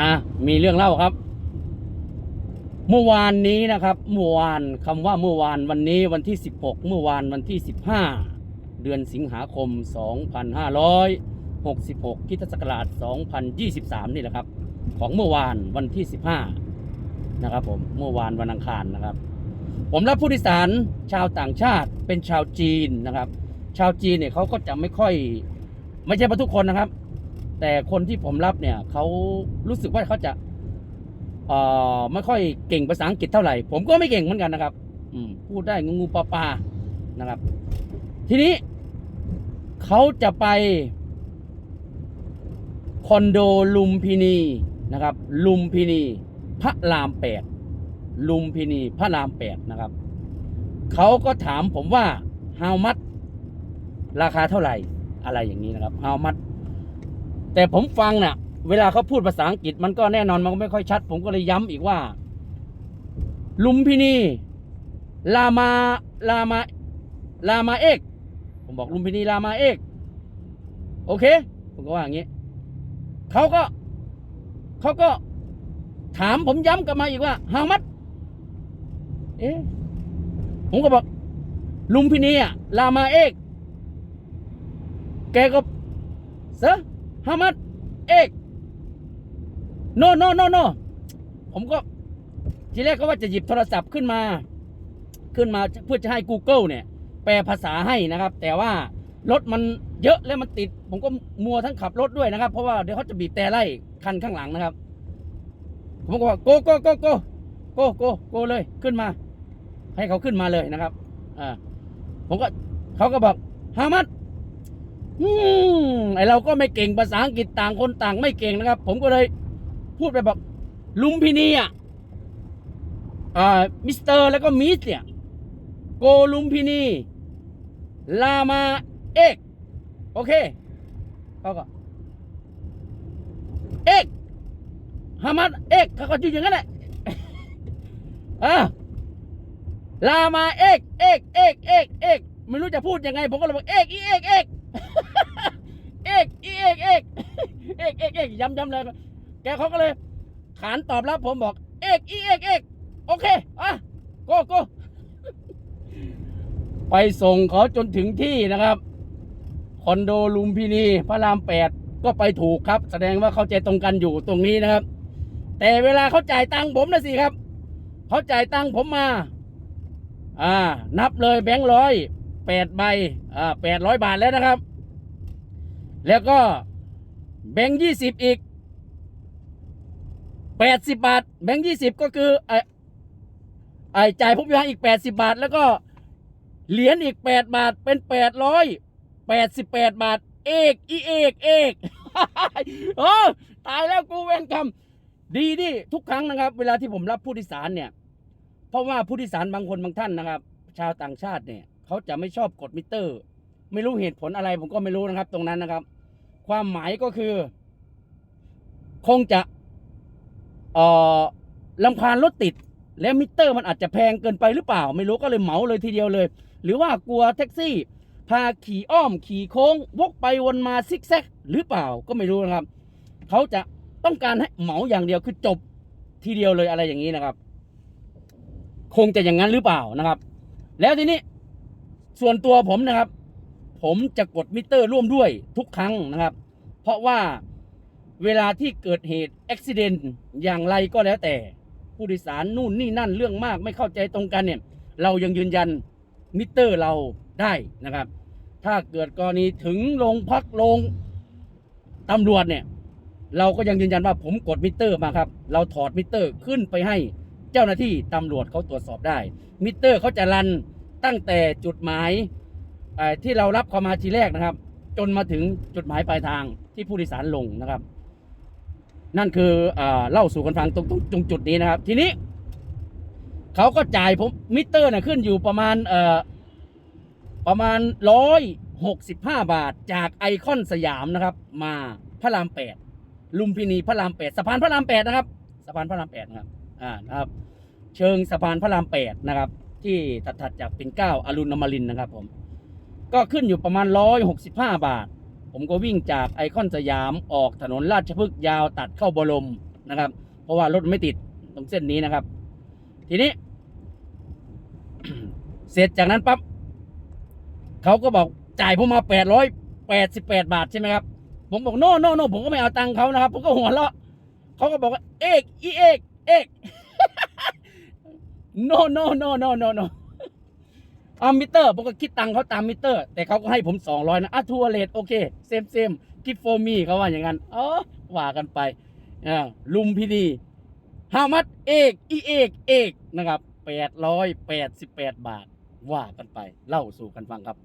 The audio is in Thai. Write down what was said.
อะมีเรื่องเล่าครับ เมื่อวานนี้นะครับเมื่อวานคำว่าเมื่อวานวันนี้วันที่16เมื่อวานวันที่15เดือนสิงหาคม2566คริสตศักราช2023นี่แหละครับ ของเมื่อวานวันที่15นะครับผมเมื่อวานวันอังคารนะครับ ผมรับผู้โดยสารชาวต่างชาติเป็นชาวจีนนะครับ ชาวจีนเนี่ยเขาก็จะไม่ค่อย ไม่ใช่มาทุกคนนะครับ แต่คนที่ผมรับเนี่ยเขารู้สึกว่าเขาจะเอ่อไม่ค่อยเก่งภาษาอังกฤษเท่าไหร่ ผมก็ไม่เก่งเหมือนกันนะครับ อืมพูดได้งูงูปลาปลานะครับ ทีนี้เขาจะไปคอนโดลุมพินีนะครับ ลุมพินีพระรามแปดลุมพินีพระรามแปดนะครับเขาก็ถามผมว่า how much ราคาเท่าไหร่อะไรอย่างนี้นะครับ how much แต่ผมฟังเนะ่ะ เวลาเขาพูดภาษาอังกฤษมันก็แน่นอนมันก็ไม่ค่อยชัด ผมก็เลยย้ำอีกว่า ลุมพินีลามาลามาลามาเอกผมบอกลุมพินีลามาเอกโอเค ผมก็ว่าอย่างนี้เขาก็เขาก็ถามผมย้ำกลับมาอีกว่าฮามัดเอ๊ะผมก็บอก ลุมพินีอะลามาเอกแกก็เซอ ฮามัดเอกโนโนโนโนผมก็ทีแรกก็ว่าจะหยิบโทรศัพท์ขึ้นมา ขึ้นมาเพื่อจะให้ Google เนี่ย แปลภาษาให้นะครับ แต่ว่ารถมันเยอะแล้วมันติด ผมก็มัวทั้งขับรถด้วยนะครับ เพราะว่าเดี๋ยวเขาจะบีบแต่ไล่คันข้างหลังนะครับ ผมก็ว่าโกโกโกโกโกโกโกเลยขึ้นมา ให้เขาขึ้นมาเลยนะครับอ่าผมก็เขาก็บอกฮามัดอืม ไอเราก็ไม่เก่งภาษาอังกฤษต่างคนต่างไม่เก่งนะครับ ผมก็เลยพูดไปบอกลุมพินีอะอ่ามิสเตอร์แล้วก็มิสเนี่ยโกลุมพินี ลามาเอกโอเคเขาก็เอกฮามัดเอกเขาก็อยู่อย่างนั้นแหละอ่าลามาเอกเอกเอกเอกเอกไม่รู้จะพูดยังไง ผมก็เลยบอกเอกอีเอกเอก อกอีเอกเอกเอกเอกเอกย้ำย้ำเลยแกเขาก็เลยขานตอบรับผมบอก เอกอีเอกเอกโอเคอะโกโกไปส่งเขาจนถึงที่นะครับคอนโดลุมพินีพระรามแปดก็ไปถูกครับ แสดงว่าเข้าใจตรงกันอยู่ตรงนี้นะครับ แต่เวลาเขาจ่ายตังค์ผมนะสิครับเขาจ่ายตังค์ผมมา อ่า นับเลยแบงค์ร้อยแปดใบอ่าแปดร้อยบาทแล้วนะครับ แล้วก็แบงค์ยี่สิบอีกแปดสิบบาท แบงค์ยี่สิบก็คือไอ้ไอ้จ่ายผมยังอีกแปดสิบาท แล้วก็เหรียญอีกแปดบาทเป็นแปดร้อยแปดสิบแปดบาท เอกอีเอกเอกโอ้ตายแล้วกูเวรกรรมดีดิทุกครั้งนะครับ เวลาที่ผมรับผู้โดยสารเนี่ย เพราะว่าผู้โดยสารบางคนบางท่านนะครับ ชาวต่างชาติเนี่ย เขาจะไม่ชอบกดมิเตอร์ ไม่รู้เหตุผลอะไรผมก็ไม่รู้นะครับ ตรงนั้นนะครับ ความหมายก็คือ คงจะเอ่อลำพานรถติด แล้วมิเตอร์มันอาจจะแพงเกินไปหรือเปล่า ไม่รู้ก็เลยเหมาเลยทีเดียวเลย หรือว่ากลัวแท็กซี่ พาขี่อ้อมขี่โค้ง วกไปวนมาซิกแซกหรือเปล่าก็ไม่รู้นะครับ เขาจะต้องการให้เหมาอย่างเดียวคือจบทีเดียวเลยอะไรอย่างนี้นะครับ คงจะอย่างนั้นหรือเปล่านะครับ แล้วทีนี้ส่วนตัวผมนะครับ ผมจะกดมิเตอร์ร่วมด้วยทุกครั้งนะครับ เพราะว่าเวลาที่เกิดเหตุอุบิเหตุอย่างไรก็แล้วแต่ ผู้โดยสารนู่นนี่นั่นเรื่องมากไม่เข้าใจตรงกันเนี่ย เรายังยืนยันมิเตอร์เราได้นะครับ ถ้าเกิดกรณีถึงโรงพักโรงตำรวจเนี่ย เราก็ยังยืนยันว่าผมกดมิเตอร์มาครับ เราถอดมิเตอร์ขึ้นไปให้เจ้าหน้าที่ตำรวจเขาตรวจสอบได้ มิเตอร์เขาจะรันตั้งแต่จุดหมาย ที่เรารับเข้ามาทีแรกนะครับ จนมาถึงจุดหมายปลายทางที่ผู้โดยสารลงนะครับ นั่นคือเอเล่าสู่กันฟังตรงตรงตรงจุดนี้นะครับ ทีนี้เขาก็จ่ายผมมิเตอร์นะขึ้นอยู่ประมาณประมาณร้อยหกสิบห้าบาทจากไอคอนสยามนะครับ มาพระรามแปดลุมพินีพระรามแปดสะพานพระรามแปดนะครับสะพานพระรามแปดนะครับอ่านะครับ เชิงสะพานพระรามแปดนะครับ ที่ถัดๆจากปิ่นเกล้าอรุณอมรินนะครับผม ก็ขึ้นอยู่ประมาณร้อยหกสิบาท ผมก็วิ่งจากไอคอนสยามออกถนนราชพฤกษ์ยาวตัดเข้าบรมนะครับ เพราะว่ารถไม่ติดตรงเส้นนี้นะครับ ทีนี้ เสร็จจากนั้นปั๊บเขาก็บอกจ่ายผมมาแปดร้อยแปดสิบาทใช่ไหมครับ ผมบอกโน่โน่โน่ผมก็ไม่เอาตังค์เขานะครับ ผมก็หัวเราะเขาก็บอกว่าเอกอีเอกเอกโน่โน่โน่โน่โน่ อามิเตอร์ผมก็คิดตังค์เขาตามมิเตอร์ แต่เขาก็ให้ผมสองร้อยนะอะทัวร์เลทโอเคเซมเซมกิฟโฟมีเขาว่าอย่างนั้นอ๋อว่ากันไปอ่าลุมพินีฮามัดเอกอีเอกเอกนะครับแปดร้อยแปดสิบแปดบาท ว่ากันไป เล่าสู่กันฟังครับ